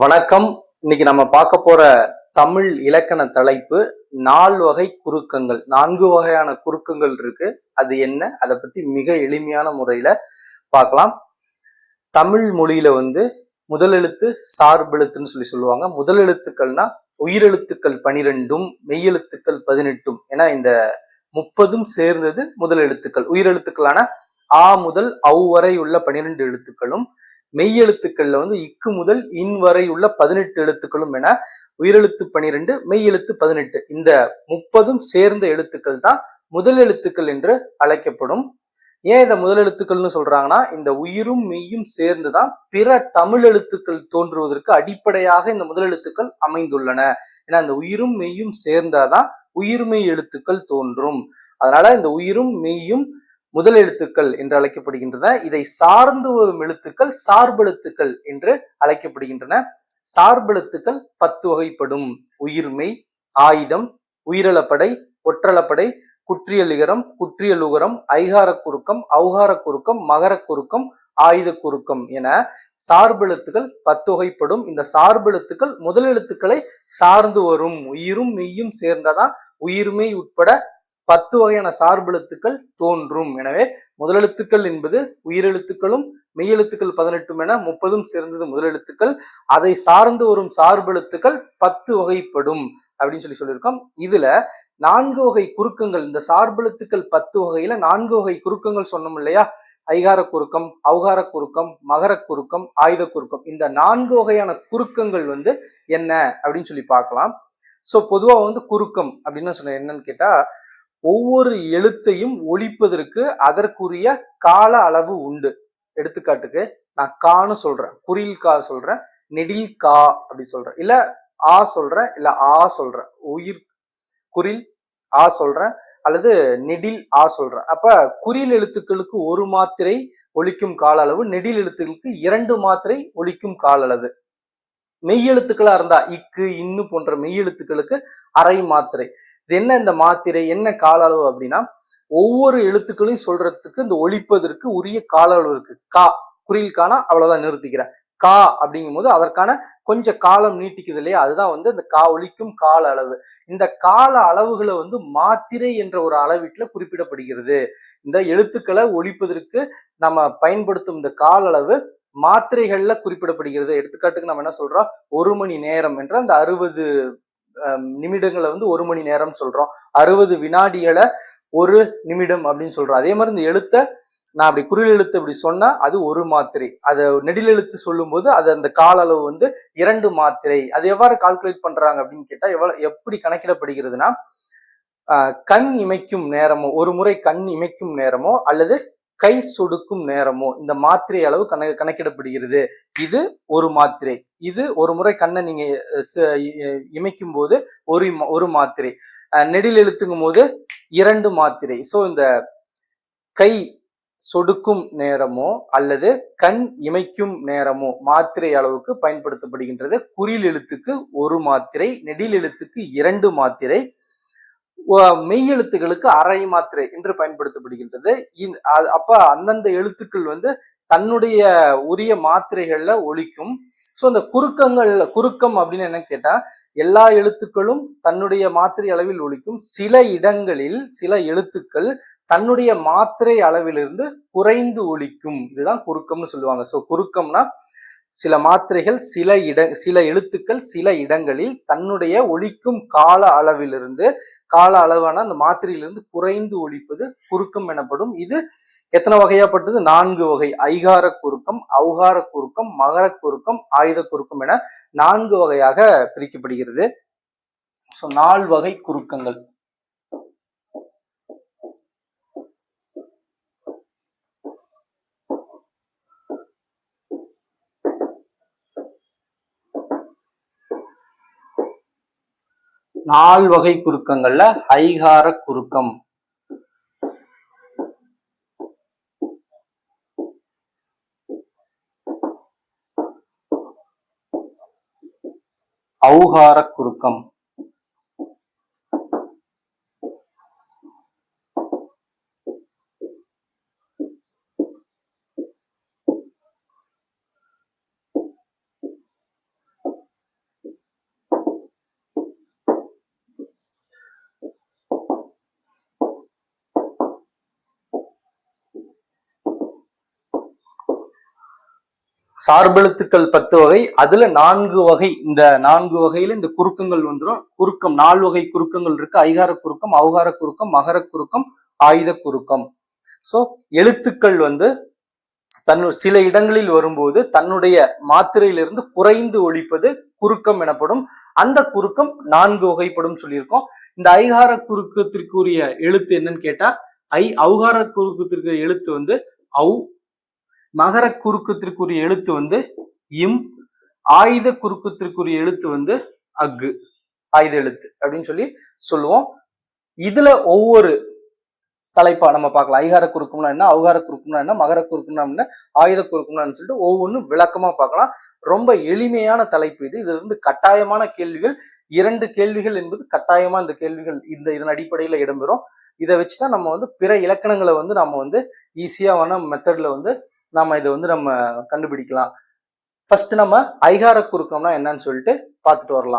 வணக்கம். இன்னைக்கு நம்ம பார்க்க போற தமிழ் இலக்கண தலைப்பு நால் வகை குறுக்கங்கள். நான்கு வகையான குறுக்கங்கள் இருக்கு. அது என்ன? அதை பத்தி மிக எளிமையான முறையில பார்க்கலாம். தமிழ் மொழியில வந்து முதல் எழுத்து சார்பெழுத்துன்னு சொல்லி சொல்லுவாங்க. முதல் எழுத்துக்கள்னா உயிரெழுத்துக்கள் பனிரெண்டும் மெய்யெழுத்துக்கள் பதினெட்டும். ஏன்னா இந்த முப்பதும் சேர்ந்தது முதல் எழுத்துக்கள். உயிரெழுத்துக்களான ஆ முதல் அவ் வரை உள்ள பனிரெண்டு எழுத்துக்களும் மெய் எழுத்துக்கள்ல வந்து இக்கு முதல் இன் வரை உள்ள பதினெட்டு எழுத்துக்களும் என உயிரெழுத்து பனிரெண்டு மெய் எழுத்து பதினெட்டு. இந்த முப்பதும் சேர்ந்த எழுத்துக்கள் தான் முதல் எழுத்துக்கள் என்று அழைக்கப்படும். ஏன் இந்த முதல் எழுத்துக்கள்னு சொல்றாங்கன்னா இந்த உயிரும் மெய்யும் சேர்ந்துதான் பிற தமிழ் எழுத்துக்கள் தோன்றுவதற்கு அடிப்படையாக இந்த முதல் எழுத்துக்கள் அமைந்துள்ளன. ஏன்னா இந்த உயிரும் மெய்யும் சேர்ந்தாதான் உயிர்மெய் எழுத்துக்கள் தோன்றும். அதனால இந்த உயிரும் மெய்யும் முதல் எழுத்துக்கள் என்று அழைக்கப்படுகின்றன. இதை சார்ந்து வரும் எழுத்துக்கள் சார்பெழுத்துக்கள் என்று அழைக்கப்படுகின்றன. சார்பெழுத்துக்கள் பத்து வகைப்படும். உயிர்மை ஆயுதம் உயிரளப்படை ஒற்றளப்படை குற்றியலிகரம் குற்றியலுகரம் ஐகார குறுக்கம் அவுகார குறுக்கம் மகர குறுக்கம் ஆயுத குறுக்கம் என சார்பெழுத்துக்கள் பத்து வகைப்படும். இந்த சார்பெழுத்துக்கள் முதல் எழுத்துக்களை சார்ந்து வரும். உயிரும் மெய்யும் சேர்ந்ததான் உயிர்மை உட்பட பத்து வகையான சார்பெழுத்துக்கள் தோன்றும். எனவே முதலெழுத்துக்கள் என்பது உயிரெழுத்துக்களும் மெய்யெழுத்துக்கள் பதினெட்டும் என முப்பதும் சேர்ந்தது முதலெழுத்துக்கள். அதை சார்ந்து வரும் சார்பெழுத்துக்கள் பத்து வகைப்படும் அப்படின்னு சொல்லி சொல்லியிருக்கோம். இதுல நான்கு வகை குறுக்கங்கள் இந்த சார்பெழுத்துக்கள் பத்து வகையில நான்கு வகை குறுக்கங்கள் சொன்னோம் இல்லையா? ஐகார குறுக்கம் அவகார குறுக்கம் மகர குறுக்கம் ஆயுத குறுக்கம். இந்த நான்கு வகையான குறுக்கங்கள் வந்து என்ன அப்படின்னு சொல்லி பார்க்கலாம். ஸோ பொதுவாக வந்து குறுக்கம் அப்படின்னு சொன்ன என்னன்னு கேட்டா ஒவ்வொரு எழுத்தையும் ஒழிப்பதற்கு அதற்குரிய கால அளவு உண்டு. எடுத்துக்காட்டுக்கு நான் கான்னு சொல்றேன் குறில் கா சொல்றேன் நெடில் கா அப்படி சொல்றேன். இல்ல ஆ சொல்றேன் இல்ல ஆ சொல்றேன். உயிர் குறில் ஆ சொல்றேன் அல்லது நெடில் ஆ சொல்றேன். அப்ப குறில் எழுத்துக்களுக்கு ஒரு மாத்திரை ஒழிக்கும் கால அளவு நெடில் எழுத்துக்களுக்கு இரண்டு மாத்திரை ஒழிக்கும் கால அளவு. மெய்யெழுத்துக்களா இருந்தா இக்கு இன்னு போன்ற மெய்யெழுத்துக்களுக்கு அரை மாத்திரை. இது என்ன இந்த மாத்திரை? என்ன கால அளவு அப்படின்னா ஒவ்வொரு எழுத்துக்களையும் சொல்றதுக்கு இந்த ஒழிப்பதற்கு உரிய கால அளவு இருக்கு. கா குறியில் காணா அவ்வளவுதான் நிறுத்திக்கிறேன். கா அப்படிங்கும் போது அதற்கான கொஞ்சம் காலம் நீட்டிக்குது இல்லையா? அதுதான் வந்து இந்த கா ஒழிக்கும் கால அளவு. இந்த கால அளவுகளை வந்து மாத்திரை என்ற ஒரு அளவீட்டுல குறிப்பிடப்படுகிறது. இந்த எழுத்துக்களை ஒழிப்பதற்கு நம்ம பயன்படுத்தும் இந்த கால அளவு மாத்திரைகள்ல குறிப்பிடப்படுகிறது. எடுத்துக்காட்டுக்கு நம்ம என்ன சொல்றோம்? ஒரு மணி நேரம் என்ற அந்த அறுபது நிமிடங்களை வந்து ஒரு மணி நேரம் சொல்றோம். அறுபது வினாடிகளை ஒரு நிமிடம் அப்படின்னு சொல்றோம். அதே மாதிரி இந்த எழுத்தை நான் அப்படி குரில் எழுத்து அப்படி சொன்னா அது ஒரு மாத்திரை. அதை நெடில் எழுத்து சொல்லும் போது அது அந்த கால அளவு வந்து இரண்டு மாத்திரை. அது எவ்வாறு கால்குலேட் பண்றாங்க அப்படின்னு கேட்டா எவ்வளவு எப்படி கணக்கிடப்படுகிறதுனா கண் இமைக்கும் நேரமோ ஒரு முறை கண் இமைக்கும் நேரமோ அல்லது கை சொடுக்கும் நேரமோ இந்த மாத்திரை அளவு கண கணக்கிடப்படுகிறது. இது ஒரு மாத்திரை. இது ஒரு முறை கண்ணை நீங்க இமைக்கும் போது ஒரு ஒரு மாத்திரை. நெடில் எழுத்துங்கும் போது இரண்டு மாத்திரை. ஸோ இந்த கை சொடுக்கும் நேரமோ அல்லது கண் இமைக்கும் நேரமோ மாத்திரை அளவுக்கு பயன்படுத்தப்படுகின்றது. குறில் எழுத்துக்கு ஒரு மாத்திரை நெடில் எழுத்துக்கு இரண்டு மாத்திரை. மெய்யெழுத்துகளுக்கு அரை மாத்திரை என்று பயன்படுத்தப்படுகின்றது. அப்ப அந்தந்த எழுத்துக்கள் வந்து தன்னுடைய உரிய மாத்திரைகள்ல ஒழிக்கும். ஸோ அந்த குறுக்கங்கள் குறுக்கம் அப்படின்னு என்ன கேட்டா எல்லா எழுத்துக்களும் தன்னுடைய மாத்திரை அளவில் ஒழிக்கும். சில இடங்களில் சில எழுத்துக்கள் தன்னுடைய மாத்திரை அளவிலிருந்து குறைந்து ஒழிக்கும். இதுதான் குறுக்கம்னு சொல்லுவாங்க. ஸோ குறுக்கம்னா சில மாத்திரைகள் சில இட சில எழுத்துக்கள் சில இடங்களில் தன்னுடைய ஒழிக்கும் கால அளவிலிருந்து கால அளவான அந்த மாத்திரையிலிருந்து குறைந்து ஒழிப்பது குறுக்கம் எனப்படும். இது எத்தனை வகையாப்பட்டது நான்கு வகை. ஐகார குறுக்கம் அவுகார குறுக்கம் மகர குறுக்கம் ஆயுத குறுக்கம் என நான்கு வகையாக பிரிக்கப்படுகிறது. ஸோ நால் வகை குறுக்கங்கள். நால் வகை குறுக்கங்கள்ல ஐகார குறுக்கம். ஔகார குறுக்கம். சார்பெழுத்துக்கள் பத்து வகை. அதுல நான்கு வகை இந்த நான்கு வகையில இந்த குறுக்கங்கள் வந்துடும் குறுக்கம் நாலு வகை குறுக்கங்கள் இருக்கு. ஐகார குறுக்கம் அவகார குறுக்கம் மகர குறுக்கம் ஆயுத குறுக்கம். சோ எழுத்துக்கள் வந்து தன் சில இடங்களில் வரும்போது தன்னுடைய மாத்திரையிலிருந்து குறைந்து ஒழிப்பது குறுக்கம் எனப்படும். அந்த குறுக்கம் நான்கு வகைப்படும் சொல்லியிருக்கோம். இந்த ஐகார குறுக்கத்திற்குரிய எழுத்து என்னன்னு கேட்டா ஐ அவகார குறுக்கத்திற்கு எழுத்து வந்து அவு மகர குறுக்கத்திற்குரிய எழுத்து வந்து இம் ஆயுத குறுக்கத்திற்குரிய எழுத்து வந்து அக்கு ஆயுத எழுத்து அப்படின்னு சொல்லி சொல்லுவோம். இதுல ஒவ்வொரு தலைப்பா நம்ம பார்க்கலாம். ஐகார குறுக்கம்னா என்ன அவகார குறுக்கம்னா என்ன மகர குறுக்கம்னா என்ன ஆயுத குறுக்கம்னு சொல்லிட்டு ஒவ்வொன்றும் விளக்கமா பார்க்கலாம். ரொம்ப எளிமையான தலைப்பு இது. இதுல இருந்து கட்டாயமான கேள்விகள் இரண்டு கேள்விகள் என்பது கட்டாயமா இந்த கேள்விகள் இந்த இதன் அடிப்படையில இடம்பெறும். இதை வச்சுதான் நம்ம வந்து பிற இலக்கணங்களை வந்து நம்ம வந்து ஈஸியாவான மெத்தட்ல வந்து நாம இதை வந்து நம்ம கண்டுபிடிக்கலாம். ஃபர்ஸ்ட் நம்ம ஐகார குறுக்கம்னா என்னன்னு சொல்லிட்டு பார்த்துட்டு வரலாம்.